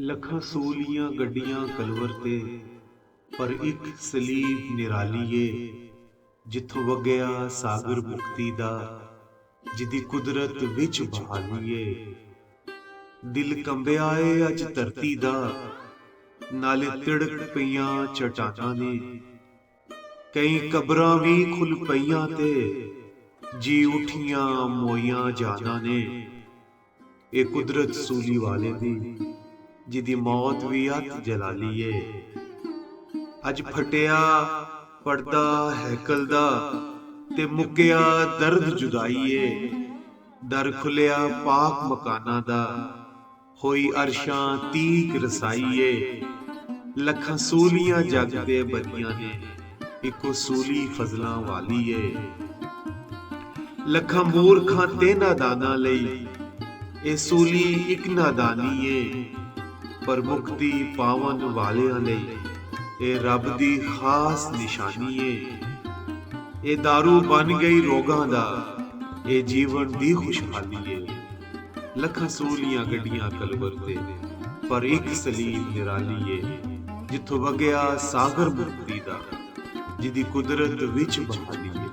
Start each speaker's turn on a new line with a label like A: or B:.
A: ਲੱਖਾਂ ਸੂਲੀਆਂ ਗੱਡੀਆਂ ਕਲਵਰ ਤੇ, ਪਰ ਇੱਕ ਸਲੀਬ ਨਿਰਾਲੀਏ ਏ, ਜਿੱਥੋਂ ਵਗਿਆ ਸਾਗਰ ਮੁਕਤੀ ਦਾ ਜਿਦੀ ਕੁਦਰਤ ਵਿੱਚ ਬਹਾਲੀ ਦਿਲ ਕੰਬਿਆ ਏ ਅੱਜ ਧਰਤੀ ਦਾ, ਨਾਲੇ ਤਿੜਕ ਪਈਆਂ ਚਟਾਨਾਂ ਨੇ। ਕਈ ਕਬਰਾਂ ਵੀ ਖੁੱਲ ਪਈਆਂ ਤੇ, ਜੀ ਉਠੀਆਂ ਮੋਈਆਂ ਜਾਨਾਂ ਨੇ। ਇਹ ਕੁਦਰਤ ਸੂਲੀ ਵਾਲੇ ਦੀ ਜਿਹਦੀ ਮੌਤ ਵੀ ਹੱਥ ਜਲਾਲੀ ਏ ਅੱਜ ਫਟਿਆ ਪਰਦਾ ਹੈਕਲ ਦਾ ਤੇ ਮੁੱਕਿਆ ਦਰਦ ਜੁਦਾਈ ਏ ਦਰ ਖੁੱਲਿਆ ਪਾਕ ਮਕਾਨਾਂ ਦਾ, ਹੋਈ ਅਰਸ਼ਾਂ ਤੀਕ ਰਸਾਈ ਏ ਲੱਖਾਂ ਸੂਲੀਆਂ ਜੱਗ ਦੇ ਬਲੀਆਂ ਨੇ, ਇੱਕੋ ਸੂਲੀ ਫਜ਼ਲਾਂ ਵਾਲੀ ਏ ਲੱਖਾਂ ਮੂਰਖਾਂ ਤੇ ਨਾਦਾਨਾਂ ਲਈ, ਇਹ ਸੂਲੀ ਇੱਕ ਨਾਦਾਨੀ ਏ ਪਰ ਪਾਵਨ ਵਾਲਿਆਂ ਲਈ ਇਹ ਰੱਬ ਦੀ ਖਾਸ ਨਿਸ਼ਾਨੀ ਏ। ਇਹ दारू ਬਣ ਗਈ ਰੋਗਾਂ ਦਾ, ਇਹ ਜੀਵਨ ਦੀ ਖੁਸ਼ਹਾਲੀ ਏ। ਲੱਖਾਂ ਸੂਲੀਆਂ ਗੱਡੀਆਂ ਕਲਵਰ ਤੇ, ਪਰ ਇੱਕ ਸਲੀਮ ਨਿਰਾਲੀ ਏ, ਜਿੱਥੋਂ ਵਗਿਆ ਸਾਗਰ ਮੁਕਤੀ ਦਾ, ਜਿਹਦੀ ਕੁਦਰਤ ਵਿੱਚ ਬਹਾਲੀ ਏ।